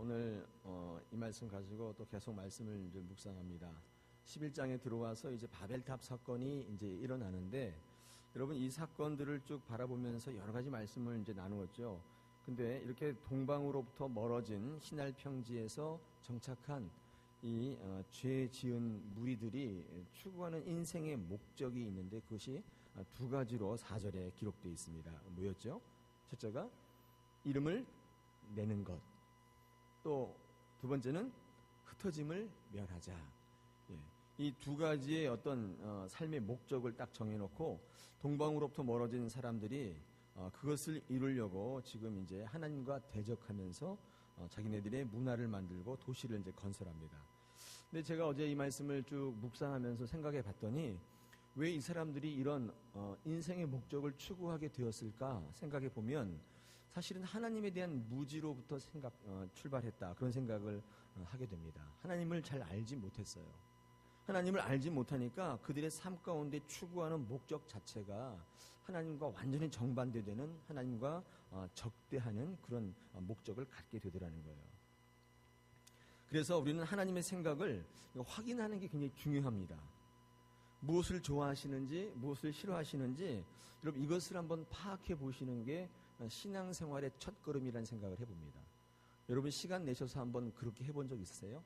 오늘 어, 이 말씀 가지고 또 계속 말씀을 이제 묵상합니다. 11장에 들어와서 이제 바벨탑 사건이 이제 일어나는데 여러분 이 사건들을 쭉 바라보면서 여러 가지 말씀을 이제 나누었죠. 근데 이렇게 동방으로부터 멀어진 신할 평지에서 정착한 이 어, 죄 지은 무리들이 추구하는 인생의 목적이 있는데 그것이 아, 두 가지로 사절에 기록되어 있습니다. 뭐였죠? 첫째가 이름을 내는 것. 또 두 번째는 흩어짐을 면하자. 이두 가지의 어떤 어, 삶의 목적을 딱 정해놓고 동방으로부터 멀어진 사람들이 어, 그것을 이루려고 지금 이제 하나님과 대적하면서 어, 자기네들의 문화를 만들고 도시를 이제 건설합니다. 근데 제가 어제 이 말씀을 쭉 묵상하면서 생각해 봤더니 왜 이 사람들이 이런 어, 인생의 목적을 추구하게 되었을까 생각해 보면 사실은 하나님에 대한 무지로부터 생각 어, 출발했다 그런 생각을 어, 하게 됩니다. 하나님을 잘 알지 못했어요. 하나님을 알지 못하니까 그들의 삶 가운데 추구하는 목적 자체가 하나님과 완전히 정반대되는 하나님과 어, 적대하는 그런 어, 목적을 갖게 되더라는 거예요. 그래서 우리는 하나님의 생각을 확인하는 게 굉장히 중요합니다. 무엇을 좋아하시는지, 무엇을 싫어하시는지, 여러분 이것을 한번 파악해 보시는 게 신앙생활의 첫 걸음이라는 생각을 해봅니다. 여러분 시간 내셔서 한번 그렇게 해본 적 있으세요?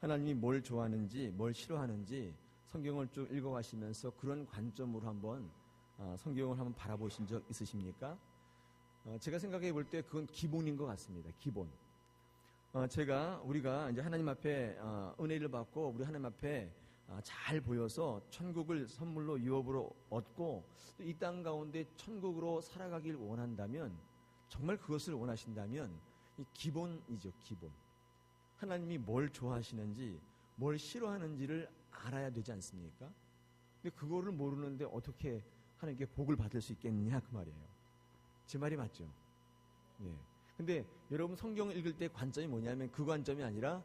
하나님이 뭘 좋아하는지, 뭘 싫어하는지 성경을 쭉 읽어가시면서 그런 관점으로 한번 어, 성경을 한번 바라보신 적 있으십니까? 어, 제가 생각해 볼 때 그건 기본인 것 같습니다. 기본. 어, 제가 우리가 이제 하나님 앞에 은혜를 받고 우리 하나님 앞에 잘 보여서 천국을 선물로 유업으로 얻고 이 땅 가운데 천국으로 살아가길 원한다면 정말 그것을 원하신다면 이 기본이죠 기본 하나님이 뭘 좋아하시는지 뭘 싫어하는지를 알아야 되지 않습니까? 근데 그거를 모르는데 어떻게 하나님께 복을 받을 수 있겠느냐 그 말이에요. 제 말이 맞죠? 예. 근데 여러분 성경을 읽을 때 관점이 뭐냐면 그 관점이 아니라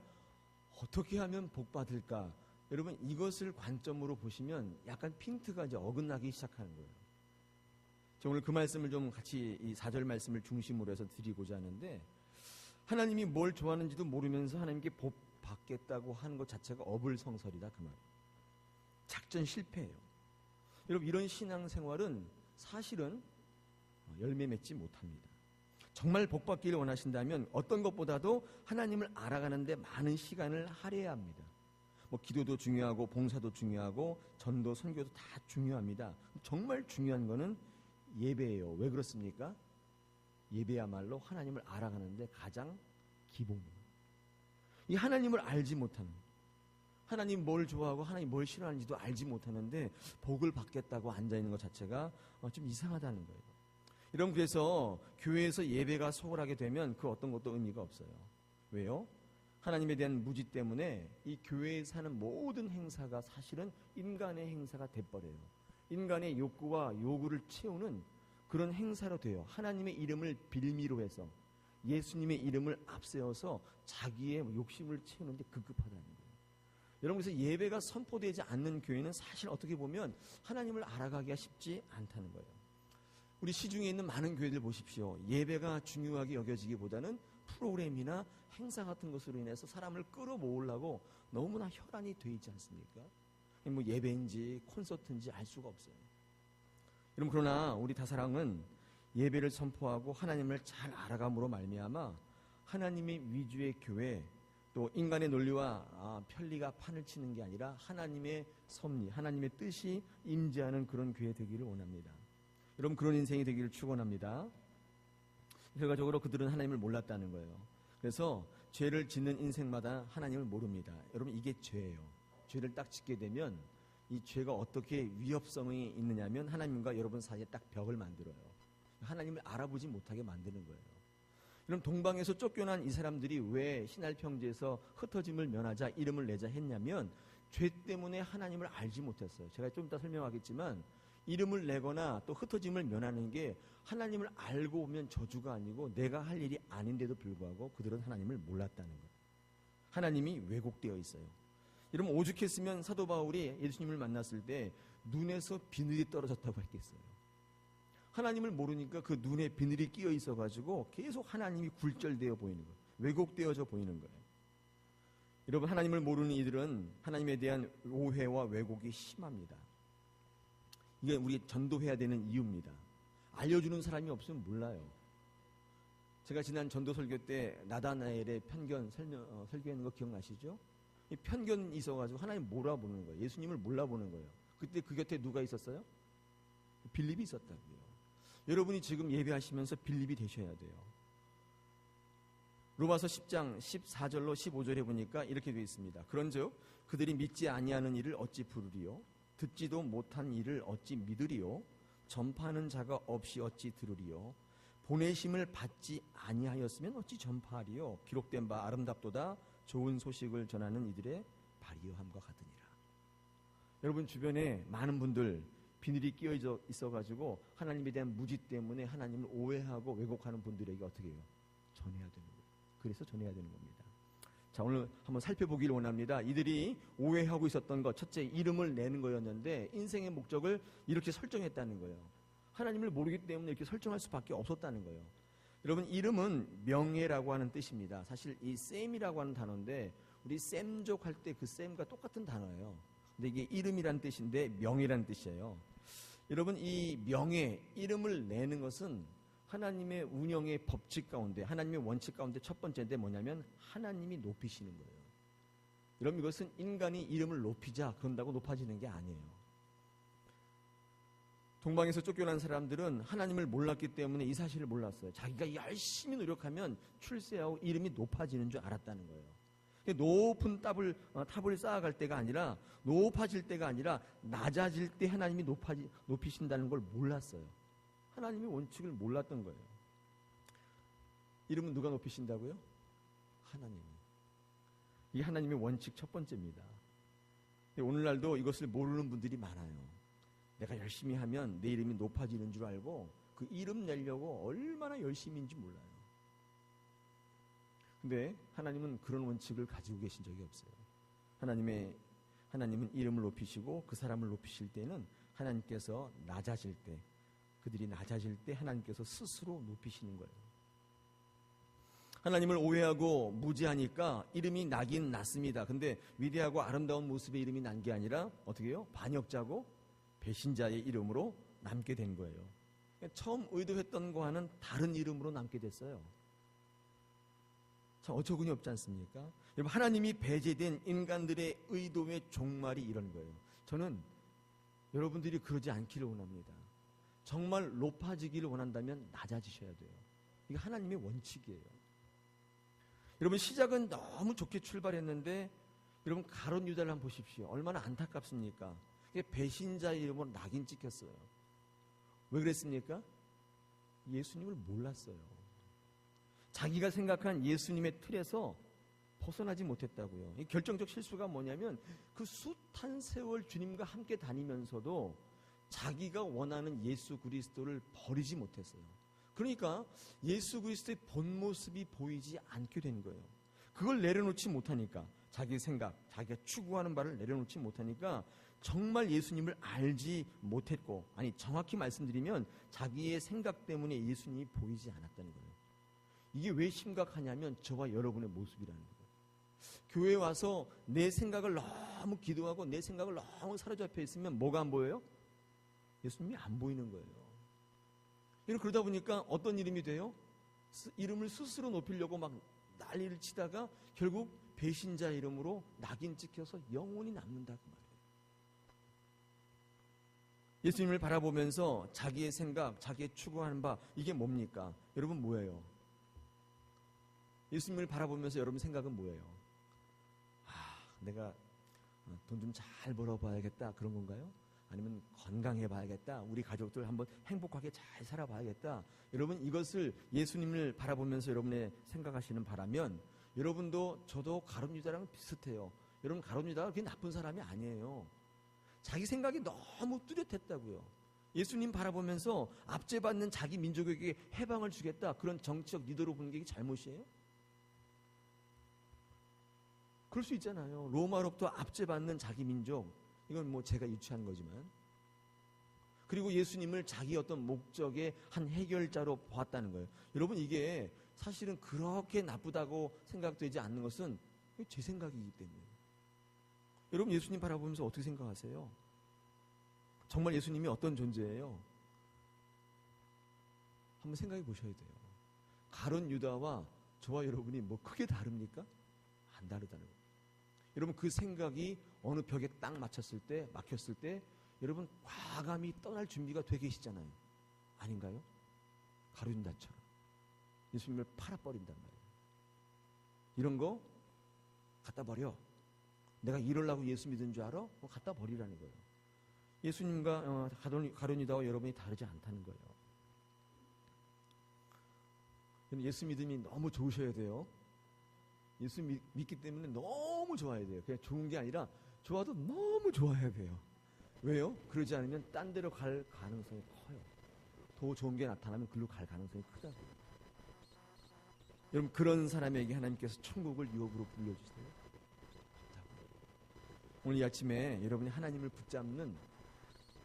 어떻게 하면 복 받을까? 여러분 이것을 관점으로 보시면 약간 핀트가 이제 어긋나기 시작하는 거예요. 저 오늘 그 말씀을 좀 같이 이 4절 말씀을 중심으로 해서 드리고자 하는데 하나님이 뭘 좋아하는지도 모르면서 하나님께 복 받겠다고 하는 것 자체가 어불성설이다 그 말. 작전 실패예요. 여러분 이런 신앙생활은 사실은 열매 맺지 못합니다. 정말 복 받기를 원하신다면 어떤 것보다도 하나님을 알아가는데 많은 시간을 할애해야 합니다. 뭐 기도도 중요하고 봉사도 중요하고 전도 선교도 다 중요합니다. 정말 중요한 거는 예배예요. 왜 그렇습니까? 예배야말로 하나님을 알아가는데 가장 기본입니다. 이 하나님을 알지 못하는 하나님 뭘 좋아하고 하나님 뭘 싫어하는지도 알지 못하는데 복을 받겠다고 앉아 있는 것 자체가 어, 좀 이상하다는 거예요. 이런 그래서 교회에서 예배가 소홀하게 되면 그 어떤 것도 의미가 없어요. 왜요? 하나님에 대한 무지 때문에 이 교회에 사는 모든 행사가 사실은 인간의 행사가 돼버려요. 인간의 욕구와 요구를 채우는 그런 행사로 돼요. 하나님의 이름을 빌미로 해서 예수님의 이름을 앞세워서 자기의 욕심을 채우는데 급급하다는 거예요. 여러분 그래서 예배가 선포되지 않는 교회는 사실 어떻게 보면 하나님을 알아가기가 쉽지 않다는 거예요. 우리 시중에 있는 많은 교회들 보십시오. 예배가 중요하게 여겨지기보다는 프로그램이나 행사 같은 것으로 인해서 사람을 끌어모으려고 너무나 혈안이 돼 있지 않습니까? 뭐 예배인지 콘서트인지 알 수가 없어요. 여러분 그러나 우리 다사랑은 예배를 선포하고 하나님을 잘 알아감으로 말미암아 하나님의 위주의 교회 또 인간의 논리와 아, 편리가 판을 치는 게 아니라 하나님의 섭리, 하나님의 뜻이 임재하는 그런 교회 되기를 원합니다. 여러분 그런 인생이 되기를 축원합니다. 결과적으로 그들은 하나님을 몰랐다는 거예요. 그래서 죄를 짓는 인생마다 하나님을 모릅니다. 여러분 이게 죄예요. 죄를 딱 짓게 되면 이 죄가 어떻게 위협성이 있느냐면 하나님과 여러분 사이에 딱 벽을 만들어요. 하나님을 알아보지 못하게 만드는 거예요. 그럼 동방에서 쫓겨난 이 사람들이 왜 신할 평지에서 흩어짐을 면하자 이름을 내자 했냐면 죄 때문에 하나님을 알지 못했어요. 제가 좀 이따 설명하겠지만 이름을 내거나 또 흩어짐을 면하는 게 하나님을 알고 오면 저주가 아니고 내가 할 일이 아닌데도 불구하고 그들은 하나님을 몰랐다는 거예요. 하나님이 왜곡되어 있어요. 여러분 오죽했으면 사도 바울이 예수님을 만났을 때 눈에서 비늘이 떨어졌다고 했겠어요. 하나님을 모르니까 그 눈에 비늘이 끼어 있어 가지고 계속 하나님이 굴절되어 보이는 거예요. 왜곡되어져 보이는 거예요. 여러분 하나님을 모르는 이들은 하나님에 대한 오해와 왜곡이 심합니다. 이게 우리 전도해야 되는 이유입니다. 알려주는 사람이 없으면 몰라요. 제가 지난 전도 설교 때 나다나엘의 편견 설명, 어, 설교하는 거 기억나시죠? 이 편견이 있어가지고 하나님 몰아보는 거예요. 예수님을 몰라보는 거예요. 그때 그 곁에 누가 있었어요? 빌립이 있었다고요. 여러분이 지금 예배하시면서 빌립이 되셔야 돼요. 로마서 10장 14절로 15절에 보니까 이렇게 되어 있습니다. 그런즉 그들이 믿지 아니하는 일을 어찌 부르리요? 듣지도 못한 일을 어찌 믿으리요? 전파하는 자가 없이 어찌 들으리요? 보내심을 받지 아니하였으면 어찌 전파하리요? 기록된 바 아름답도다 좋은 소식을 전하는 이들의 발이함과 같으니라. 여러분 주변에 많은 분들 비늘이 끼어 있어가지고 하나님에 대한 무지 때문에 하나님을 오해하고 왜곡하는 분들에게 어떻게 해요? 전해야 되는 거예요. 그래서 전해야 되는 겁니다. 자, 오늘 한번 살펴보기를 원합니다. 이들이 오해하고 있었던 것, 첫째, 이름을 내는 거였는데, 인생의 목적을 이렇게 설정했다는 거예요. 하나님을 모르기 때문에 이렇게 설정할 수밖에 없었다는 거예요. 여러분, 이름은 명예라고 하는 뜻입니다. 사실 이 쌤이라고 하는 단어인데, 우리 쌤족 할 때 그 쌤과 똑같은 단어예요. 근데 이게 이름이란 뜻인데, 명예란 뜻이에요. 여러분, 이 명예, 이름을 내는 것은 하나님의 운영의 법칙 가운데 하나님의 원칙 가운데 첫 번째인데 뭐냐면 하나님이 높이시는 거예요. 여러분 이것은 인간이 이름을 높이자 그런다고 높아지는 게 아니에요. 동방에서 쫓겨난 사람들은 하나님을 몰랐기 때문에 이 사실을 몰랐어요. 자기가 열심히 노력하면 출세하고 이름이 높아지는 줄 알았다는 거예요. 높은 탑을, 어, 탑을 쌓아갈 때가 아니라 높아질 때가 아니라 낮아질 때 하나님이 높아지, 높이신다는 걸 몰랐어요. 하나님의 원칙을 몰랐던 거예요. 이름은 누가 높이신다고요? 하나님. 이 하나님의 원칙 첫 번째입니다. 오늘날도 이것을 모르는 분들이 많아요. 내가 열심히 하면 내 이름이 높아지는 줄 알고 그 이름 내려고 얼마나 열심인지 몰라요. 근데 하나님은 그런 원칙을 가지고 계신 적이 없어요. 하나님의 하나님은 이름을 높이시고 그 사람을 높이실 때는 하나님께서 낮아질 때 그들이 낮아질 때 하나님께서 스스로 높이시는 거예요. 하나님을 오해하고 무지하니까 이름이 나긴 났습니다. 근데 위대하고 아름다운 모습의 이름이 난 게 아니라 어떻게 해요? 반역자고 배신자의 이름으로 남게 된 거예요. 처음 의도했던 거와는 다른 이름으로 남게 됐어요. 참 어처구니 없지 않습니까? 여러분 하나님이 배제된 인간들의 의도의 종말이 이런 거예요. 저는 여러분들이 그러지 않기를 원합니다. 정말 높아지기를 원한다면 낮아지셔야 돼요. 이게 하나님의 원칙이에요. 여러분 시작은 너무 좋게 출발했는데 여러분 가론 유다를 한번 보십시오. 얼마나 안타깝습니까? 이게 배신자 이름으로 낙인 찍혔어요. 왜 그랬습니까? 예수님을 몰랐어요. 자기가 생각한 예수님의 틀에서 벗어나지 못했다고요. 이 결정적 실수가 뭐냐면 그 숱한 세월 주님과 함께 다니면서도 자기가 원하는 예수 그리스도를 버리지 못했어요. 그러니까 예수 그리스도의 본 모습이 보이지 않게 된 거예요. 그걸 내려놓지 못하니까 자기 생각, 자기가 추구하는 바를 내려놓지 못하니까 정말 예수님을 알지 못했고, 아니 정확히 말씀드리면 자기의 생각 때문에 예수님이 보이지 않았다는 거예요. 이게 왜 심각하냐면 저와 여러분의 모습이라는 거예요. 교회에 와서 내 생각을 너무 기도하고 내 생각을 너무 사로잡혀 있으면 뭐가 안 보여요? 예수님이 안 보이는 거예요. 그러다 보니까 어떤 이름이 돼요? 이름을 스스로 높이려고 막 난리를 치다가 결국 배신자 이름으로 낙인 찍혀서 영원히 남는다 그 말이에요. 예수님을 바라보면서 자기의 생각, 자기의 추구하는 바 이게 뭡니까? 여러분 뭐예요? 예수님을 바라보면서 여러분 생각은 뭐예요? 아, 내가 돈 좀 잘 벌어봐야겠다 그런 건가요? 아니면 건강해 봐야겠다. 우리 가족들 한번 행복하게 잘 살아봐야겠다. 여러분 이것을 예수님을 바라보면서 여러분의 생각하시는 바라면 여러분도 저도 가룟 유다랑 비슷해요. 여러분 가룟 유다가 그렇게 나쁜 사람이 아니에요. 자기 생각이 너무 뚜렷했다고요. 예수님 바라보면서 압제받는 자기 민족에게 해방을 주겠다. 그런 정치적 리더로 보는 게 잘못이에요? 그럴 수 있잖아요. 로마로부터 압제받는 자기 민족. 이건 뭐 제가 유추한 거지만. 그리고 예수님을 자기 어떤 목적의 한 해결자로 보았다는 거예요. 여러분 이게 사실은 그렇게 나쁘다고 생각되지 않는 것은 제 생각이기 때문에. 여러분 예수님 바라보면서 어떻게 생각하세요? 정말 예수님이 어떤 존재예요? 한번 생각해 보셔야 돼요. 가론 유다와 저와 여러분이 뭐 크게 다릅니까? 안 다르다는 거예요. 여러분 그 생각이 어느 벽에 딱 맞췄을 때, 막혔을 때 여러분 과감히 떠날 준비가 돼 계시잖아요. 아닌가요? 가론 유다처럼 예수님을 팔아버린단 말이에요. 이런 거 갖다 버려. 내가 이럴라고 예수 믿은 줄 알아? 그거 갖다 버리라는 거예요. 예수님과 어, 가론, 가론유다와 여러분이 다르지 않다는 거예요. 예수 믿음이 너무 좋으셔야 돼요. 예수 믿, 기 때문에 너무 좋아야 돼요. 그냥 좋은 게 아니라 좋아도 너무 좋아야 돼요. 왜요? 그러지 않으면 딴 데로 갈 가능성이 커요. 더 좋은 게 나타나면 글로 갈 가능성이 크다고요. 여러분 그런 사람에게 하나님께서 천국을 유업으로 불려주세요. 오늘 이 아침에 여러분이 하나님을 붙잡는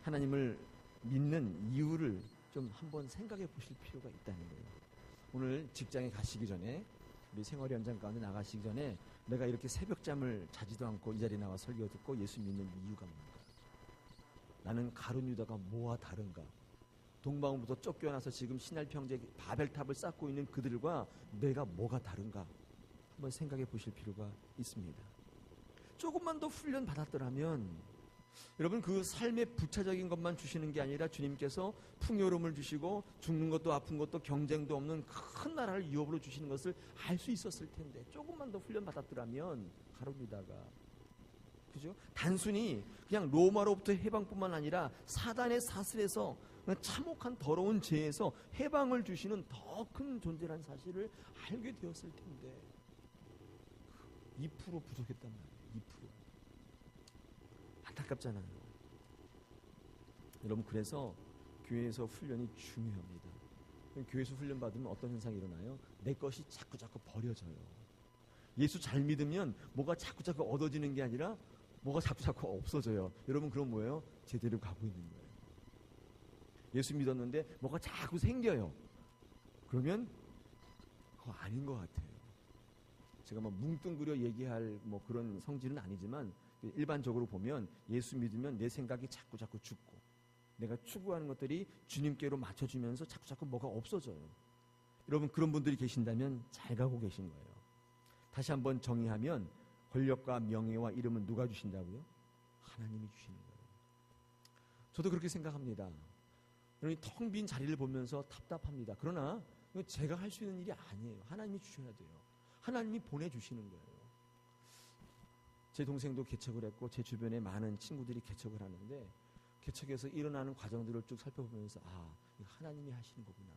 하나님을 믿는 이유를 좀 한번 생각해 보실 필요가 있다는 거예요. 오늘 직장에 가시기 전에 우리 생활 현장 가운데 나가시기 전에 내가 이렇게 새벽잠을 자지도 않고 이 자리에 나와 설교 듣고 예수 믿는 이유가 뭔가? 나는 가룟 유다가 뭐와 다른가? 동방부터 쫓겨나서 지금 신할 평제 바벨탑을 쌓고 있는 그들과 내가 뭐가 다른가? 한번 생각해 보실 필요가 있습니다. 조금만 더 훈련 받았더라면 여러분 그 삶의 부차적인 것만 주시는 게 아니라 주님께서 풍요로움을 주시고 죽는 것도 아픈 것도 경쟁도 없는 큰 나라를 유업으로 주시는 것을 알 수 있었을 텐데 조금만 더 훈련 받았더라면 가로미다가 그죠? 단순히 그냥 로마로부터 해방뿐만 아니라 사단의 사슬에서 참혹한 더러운 죄에서 해방을 주시는 더 큰 존재라는 사실을 알게 되었을 텐데 2% 부족했단 말이에요. 2%. 안타깝잖아요. 여러분 그래서 교회에서 훈련이 중요합니다. 교회에서 훈련 받으면 어떤 현상이 일어나요? 내 것이 자꾸 자꾸 버려져요. 예수 잘 믿으면 뭐가 자꾸 자꾸 얻어지는 게 아니라 뭐가 자꾸 자꾸 없어져요. 여러분 그럼 뭐예요? 제대로 가고 있는 거예요. 예수 믿었는데 뭐가 자꾸 생겨요. 그러면 그거 아닌 것 같아요. 제가 뭐 뭉뚱그려 얘기할 뭐 그런 성질은 아니지만 일반적으로 보면 예수 믿으면 내 생각이 자꾸 자꾸 죽고 내가 추구하는 것들이 주님께로 맞춰주면서 자꾸 자꾸 뭐가 없어져요. 여러분 그런 분들이 계신다면 잘 가고 계신 거예요. 다시 한번 정의하면 권력과 명예와 이름은 누가 주신다고요? 하나님이 주시는 거예요. 저도 그렇게 생각합니다. 여러분이 텅빈 자리를 보면서 답답합니다. 그러나 제가 할 수 있는 일이 아니에요. 하나님이 주셔야 돼요. 하나님이 보내주시는 거예요. 제 동생도 개척을 했고 제 주변에 많은 친구들이 개척을 하는데 개척에서 일어나는 과정들을 쭉 살펴보면서 아 하나님이 하시는 거구나.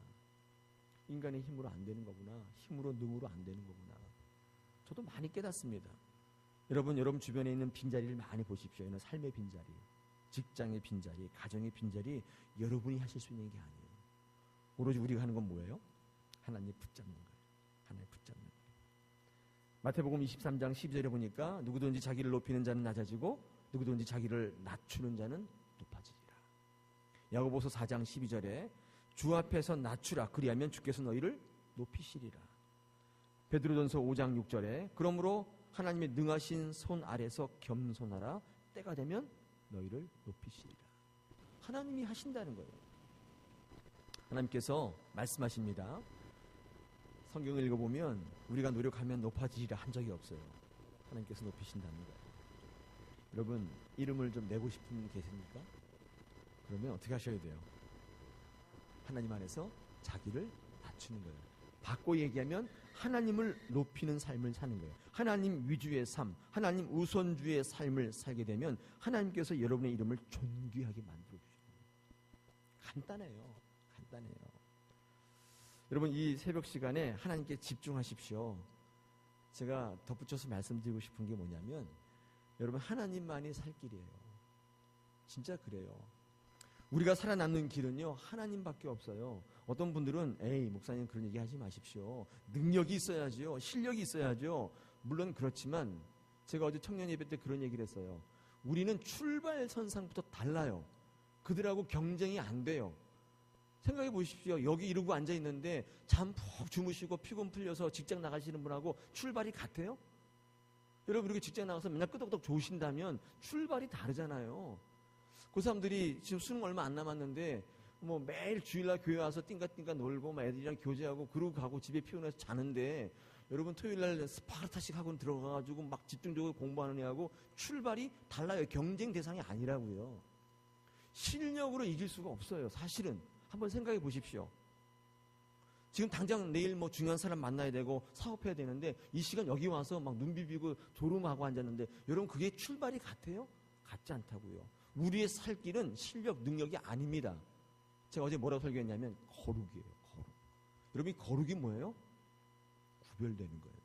인간의 힘으로 안 되는 거구나. 힘으로 능으로 안 되는 거구나. 저도 많이 깨닫습니다. 여러분 여러분 주변에 있는 빈자리를 많이 보십시오. 이는 삶의 빈자리, 직장의 빈자리, 가정의 빈자리 여러분이 하실 수 있는 게 아니에요. 오로지 우리가 하는 건 뭐예요? 하나님 붙잡는 거예요. 하나님 붙잡는 거예요. 마태복음 23장 12절에 보니까 누구든지 자기를 높이는 자는 낮아지고 누구든지 자기를 낮추는 자는 높아지리라. 야고보서 4장 12절에 주 앞에서 낮추라 그리하면 주께서 너희를 높이시리라. 베드로전서 5장 6절에 그러므로 하나님의 능하신 손 아래서 겸손하라 때가 되면 너희를 높이시리라. 하나님이 하신다는 거예요. 하나님께서 말씀하십니다. 성경을 읽어보면 우리가 노력하면 높아지리라 한 적이 없어요. 하나님께서 거예요. 여러분 이름을 좀 내고 싶은 분 계십니까? 그러면 어떻게 하셔야 돼요? 하나님 안에서 자기를 낮추는 거예요. 바꿔 얘기하면 하나님을 높이는 삶을 사는 거예요. 하나님 위주의 삶, 하나님 우선주의 삶을 살게 되면 하나님께서 여러분의 이름을 존귀하게 만들어 거예요. 간단해요. 간단해요. 여러분 이 새벽 시간에 하나님께 집중하십시오. 제가 덧붙여서 말씀드리고 싶은 게 뭐냐면 여러분 하나님만이 살 길이에요. 진짜 그래요. 우리가 살아남는 길은요 하나님밖에 없어요. 어떤 분들은 에이 목사님 그런 얘기 하지 마십시오. 능력이 있어야지요. 실력이 있어야죠. 물론 그렇지만 제가 어제 청년 예배 때 그런 얘기를 했어요. 우리는 출발선상부터 달라요. 그들하고 경쟁이 안 돼요. 생각해 보십시오. 여기 이러고 앉아 있는데 잠 푹 주무시고 피곤 풀려서 직장 나가시는 분하고 출발이 같아요? 여러분 이렇게 직장 나가서 맨날 끄덕끄덕 좋으신다면 출발이 다르잖아요. 그 사람들이 지금 수능 얼마 안 남았는데 뭐 매일 주일날 교회 와서 띵가띵가 놀고 막 애들이랑 교제하고 그러고 가고 집에 피곤해서 자는데 여러분 토요일날 스파르타식 학원 들어가가지고 막 집중적으로 공부하는 애하고 출발이 달라요. 경쟁 대상이 아니라고요. 실력으로 이길 수가 없어요. 사실은 한번 생각해 보십시오. 지금 당장 내일 뭐 중요한 사람 만나야 되고 사업해야 되는데 이 시간 여기 와서 막 눈 비비고 졸음하고 앉았는데 여러분 그게 출발이 같아요? 같지 않다고요. 우리의 살 길은 실력, 능력이 아닙니다. 제가 어제 뭐라고 설교했냐면 거룩이에요. 거룩. 여러분 이 거룩이 뭐예요? 구별되는 거예요.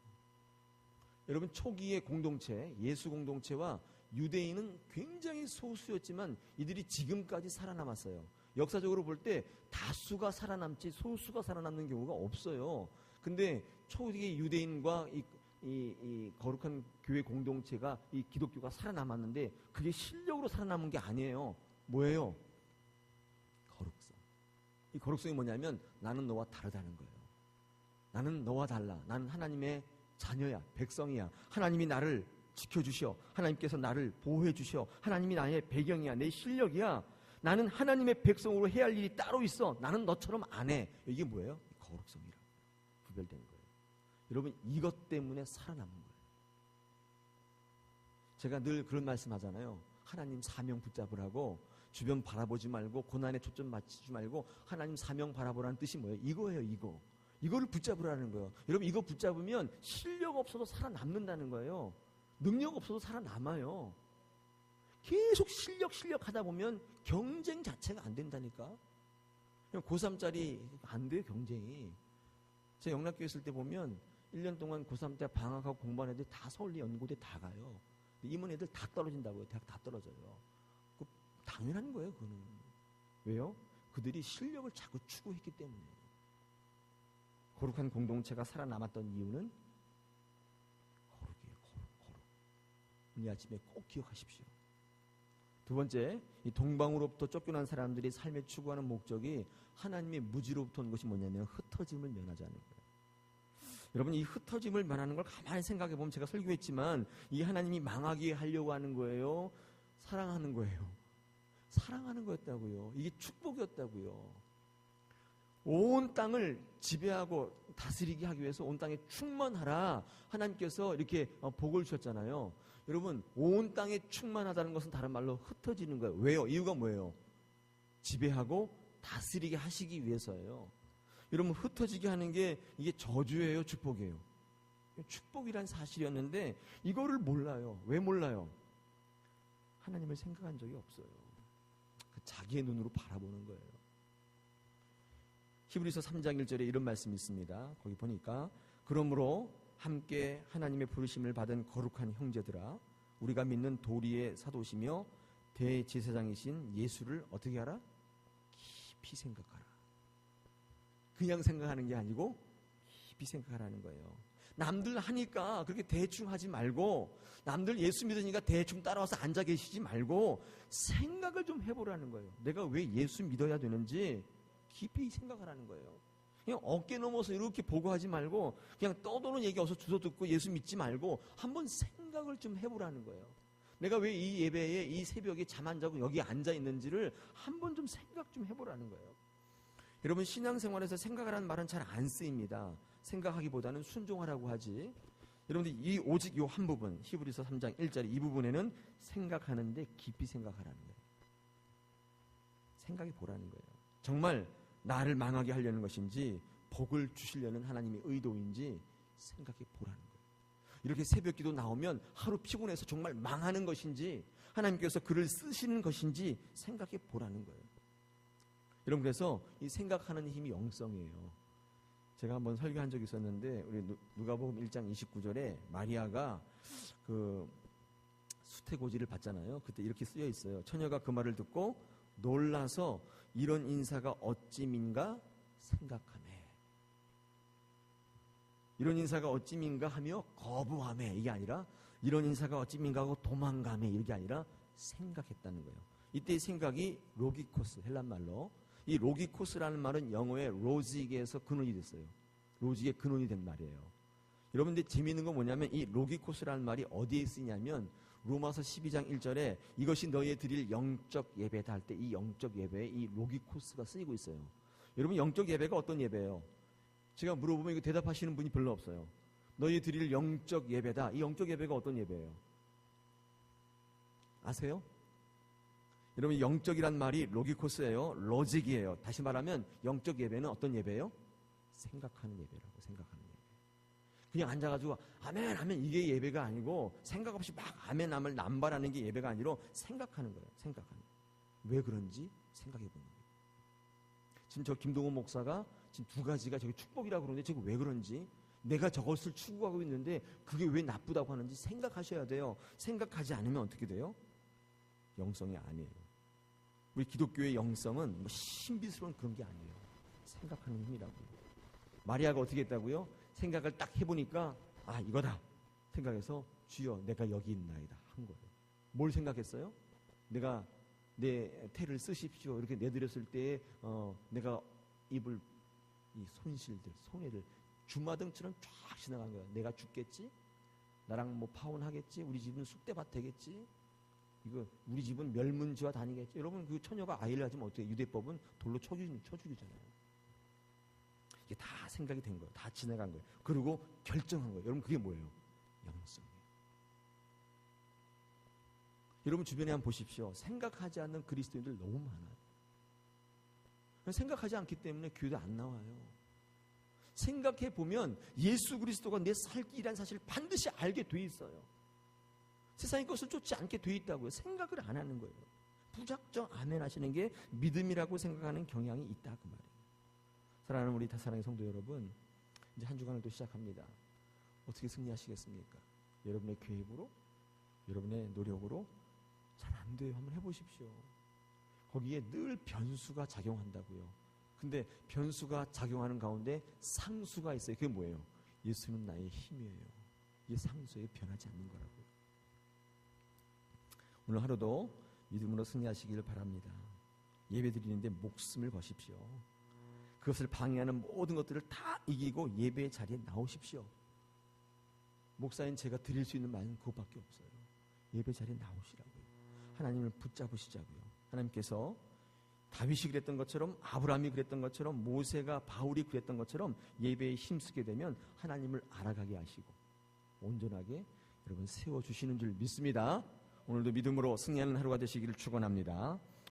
여러분 초기의 공동체, 예수 공동체와 유대인은 굉장히 소수였지만 이들이 지금까지 살아남았어요. 역사적으로 볼 때 다수가 살아남지 소수가 살아남는 경우가 없어요. 근데 초기의 유대인과 이, 이, 이 거룩한 교회 공동체가 이 기독교가 살아남았는데 그게 실력으로 살아남은 게 아니에요. 뭐예요? 거룩성. 이 거룩성이 뭐냐면 나는 너와 다르다는 거예요. 나는 너와 달라. 나는 하나님의 자녀야, 백성이야. 하나님이 나를 지켜주셔. 하나님께서 나를 보호해 주셔. 하나님이 나의 배경이야, 내 실력이야. 나는 하나님의 백성으로 해야 할 일이 따로 있어. 나는 너처럼 안 해. 이게 뭐예요? 거룩성이라. 구별된 거예요. 여러분, 이것 때문에 살아남은 거예요. 제가 늘 그런 말씀 하잖아요. 하나님 사명 붙잡으라고 주변 바라보지 말고 고난에 초점 맞추지 말고 하나님 사명 바라보라는 뜻이 뭐예요? 이거예요, 이거. 이거를 붙잡으라는 거예요. 여러분, 이거 붙잡으면 실력 없어도 살아남는다는 거예요. 능력 없어도 살아남아요. 계속 실력 실력 하다 보면 경쟁 자체가 안 된다니까. 고3짜리 안 돼요, 경쟁이. 제가 영락교회 있을 때 보면 1년 동안 고3 때 방학하고 공부하는 애들 다 서울대 연고대 다 가요. 임원 애들 다 떨어진다고요. 대학 다 떨어져요. 그 당연한 거예요, 그거는. 왜요? 그들이 실력을 자꾸 추구했기 때문에. 거룩한 공동체가 살아남았던 이유는 거룩이에요, 거룩, 거룩. 오늘 아침에 꼭 기억하십시오. 두 번째, 이 동방으로부터 쫓겨난 사람들이 삶에 추구하는 목적이 하나님의 무지로부터 온 것이 뭐냐면 흩어짐을 면하자는 거예요. 여러분 이 흩어짐을 면하는 걸 가만히 생각해 보면 제가 설교했지만 이 하나님이 망하게 하려고 하는 거예요. 사랑하는 거예요. 사랑하는 거였다고요. 이게 축복이었다고요. 온 땅을 지배하고 다스리게 하기 위해서 온 땅에 충만하라 하나님께서 이렇게 어, 복을 주셨잖아요. 여러분 온 땅에 충만하다는 것은 다른 말로 흩어지는 거예요. 왜요? 이유가 뭐예요? 지배하고 다스리게 하시기 위해서예요. 여러분 흩어지게 하는 게 이게 저주예요, 축복이에요. 축복이란 사실이었는데 이거를 몰라요. 왜 몰라요? 하나님을 생각한 적이 없어요. 그 자기의 눈으로 바라보는 거예요. 히브리서 3장 1절에 이런 말씀이 있습니다. 거기 보니까 그러므로 함께 하나님의 부르심을 받은 거룩한 형제들아 우리가 믿는 도리의 사도시며 대제사장이신 예수를 어떻게 하라? 깊이 생각하라. 그냥 생각하는 게 아니고 깊이 생각하라는 거예요. 남들 하니까 그렇게 대충 하지 말고 남들 예수 믿으니까 대충 따라와서 앉아 계시지 말고 생각을 좀 해보라는 거예요. 내가 왜 예수 믿어야 되는지 깊이 생각하라는 거예요. 그냥 어깨 넘어서 이렇게 보고 하지 말고 그냥 떠도는 얘기 어서 주워 듣고 예수 믿지 말고 한번 생각을 좀 해보라는 거예요. 내가 왜 이 예배에 이 새벽에 잠 안 자고 여기 앉아 있는지를 한번 좀 생각 좀 해보라는 거예요. 여러분 신앙생활에서 생각하라는 말은 잘 안 쓰입니다. 생각하기보다는 순종하라고 하지. 여러분들 이 오직 요 한 부분 히브리서 3장 1절 이 부분에는 생각하는데 깊이 생각하라는 거예요. 생각해 보라는 거예요. 정말 나를 망하게 하려는 것인지 복을 주시려는 하나님의 의도인지 생각해 보라는 거예요. 이렇게 새벽 기도 나오면 하루 피곤해서 정말 망하는 것인지 하나님께서 글을 쓰시는 것인지 생각해 보라는 거예요. 여러분 그래서 이 생각하는 힘이 영성이에요. 제가 한번 설교한 적이 있었는데 우리 누가복음 1장 29절에 마리아가 그 수태고지를 받잖아요. 그때 이렇게 쓰여 있어요. 처녀가 그 말을 듣고 놀라서 이런 인사가 어찌민가 생각하매. 이런 인사가 어찌민가 하며 거부하매 이게 아니라 이런 인사가 어찌민가 하고 도망가매 이게 아니라 생각했다는 거예요. 이때 생각이 로기코스 헬란 말로 이 로기코스라는 말은 영어의 로직에서 근원이 됐어요. 로직의 근원이 된 말이에요. 여러분들 재미있는 건 뭐냐면 이 로기코스라는 말이 어디에 쓰냐면 로마서 12장 1절에 이것이 너희의 드릴 영적 예배다 할 때 이 영적 예배에 이 로기코스가 쓰이고 있어요. 여러분 영적 예배가 어떤 예배예요? 제가 물어보면 이거 대답하시는 분이 별로 없어요. 너희 드릴 영적 예배다. 이 영적 예배가 어떤 예배예요? 아세요? 여러분 영적이란 말이 로기코스예요. 로직이에요. 다시 말하면 영적 예배는 어떤 예배예요? 생각하는 예배라고 생각하는. 그냥 앉아가지고 아멘 하면 이게 예배가 아니고 생각 없이 막 아멘 하면 남발하는 게 예배가 아니라 생각하는 거예요. 생각하는. 왜 그런지 생각해 보는 거예요. 지금 저 김동원 목사가 지금 두 가지가 저기 축복이라고 그러는데 지금 왜 그런지 내가 저것을 추구하고 있는데 그게 왜 나쁘다고 하는지 생각하셔야 돼요. 생각하지 않으면 어떻게 돼요? 영성이 아니에요. 우리 기독교의 영성은 뭐 신비스러운 그런 게 아니에요. 생각하는 힘이라고요. 마리아가 어떻게 했다고요? 생각을 딱 해보니까 아 이거다 생각해서 주여 내가 여기 있나이다 한 거예요. 뭘 생각했어요? 내가 내 태를 쓰십시오 이렇게 내드렸을 때 어, 내가 입을 이 손실들 손해를 주마등처럼 쫙 지나간 거야. 내가 죽겠지? 나랑 뭐 파혼하겠지? 우리 집은 쑥대밭 되겠지? 이거 우리 집은 멸문지와 다니겠지? 여러분 그 처녀가 아이를 가지면 어떻게 유대법은 돌로 쳐 죽이잖아요. 이게 다 생각이 된 거예요. 다 지나간 거예요. 그리고 결정한 거예요. 여러분 그게 뭐예요? 영성이에요. 여러분 주변에 한번 보십시오. 생각하지 않는 그리스도인들 너무 많아요. 생각하지 않기 때문에 교회도 안 나와요. 생각해 보면 예수 그리스도가 내 살길이라는 사실을 반드시 알게 돼 있어요. 세상의 것을 쫓지 않게 돼 있다고요. 생각을 안 하는 거예요. 부작정 아멘 하시는 게 믿음이라고 생각하는 경향이 있다 그 말이에요. 사랑하는 우리 다사랑의 성도 여러분, 이제 한 주간을 또 시작합니다. 어떻게 승리하시겠습니까? 여러분의 계획으로, 여러분의 노력으로 잘 안 돼요. 한번 해보십시오. 거기에 늘 변수가 작용한다고요. 근데 변수가 작용하는 가운데 상수가 있어요. 그게 뭐예요? 예수는 나의 힘이에요. 이게 상수에 변하지 않는 거라고요. 오늘 하루도 믿음으로 승리하시기를 바랍니다. 예배 드리는데 목숨을 거십시오. 그것을 방해하는 모든 것들을 다 이기고 예배의 자리에 나오십시오. 목사인 제가 드릴 수 있는 말은 그것밖에 없어요. 예배 자리에 나오시라고요. 하나님을 붙잡으시자고요. 하나님께서 다윗이 그랬던 것처럼 아브라함이 그랬던 것처럼 모세가 바울이 그랬던 것처럼 예배에 힘쓰게 되면 하나님을 알아가게 하시고 온전하게 여러분 세워 주시는 줄 믿습니다. 오늘도 믿음으로 승리하는 하루가 되시기를 축원합니다.